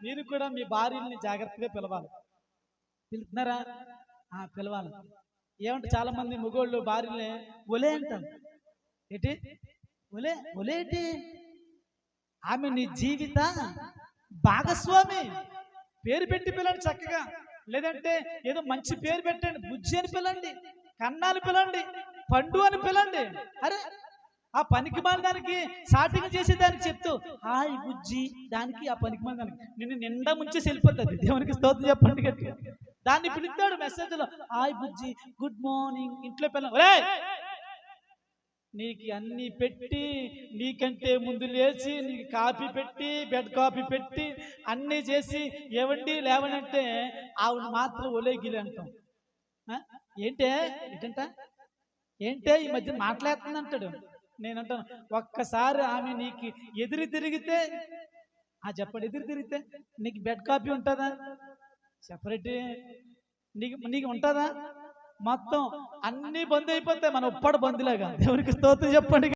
మీరు కూడా మీ భార్యల్ని జాగ్రత్తగా పిలవాలి. పిలుతున్నారా ఆ, పిలవాలి. ఏమంటే చాలా మంది మగోళ్ళు భార్యల్ని ఒలే అంటారు. ఏంటి? ఒలే ఒలేటి ఆమె నీ జీవిత భాగస్వామి. పేరు పెట్టి పిల్లండి చక్కగా. లేదంటే ఏదో మంచి పేరు పెట్టండి. బుజ్జి అని పిల్లండి కన్నాలు పిలండి పండు అని పిలండి అరే ఆ పనికి మాల దానికి సాటింగ్ చేసే దానికి చెప్తూ హాయ్ బుజ్జి దానికి ఆ పనికి మాల దానికి నిన్ను నిండా ముంచే వెళ్ళిపోతుంది దేవునికి స్తోత్రం చెప్పండి గట్టిగా. దాన్ని పిలుస్తాడు మెసేజ్లో హాయ్ బుజ్జి గుడ్ మార్నింగ్ ఇంట్లో పిల్లలు ఒరేయ్! నీకు అన్ని పెట్టి నీకంటే ముందు లేచి నీకు కాఫీ పెట్టి బెడ్ కాఫీ పెట్టి అన్నీ చేసి ఏవండి లేవనంటే ఆవిడ మాత్రం ఒలేగిలి అంటాం. ఏంటే? ఏంటంట? ఏంటే? ఈ మధ్య మాట్లాడుతుంది అంటాడు నేను అంటాను ఒక్కసారి ఆమె నీకు ఎదురు తిరిగితే ఆ చెప్పండి ఎదురు తిరిగితే నీకు బెడ్ కాపీ ఉంటుందా? సెపరేట్ నీకు నీకు ఉంటుందా? మొత్తం అన్ని బంద్ అయిపోతాయి మన ఒప్పటి బందిలాగా దేవునికి స్తోత్రం చెప్పండి.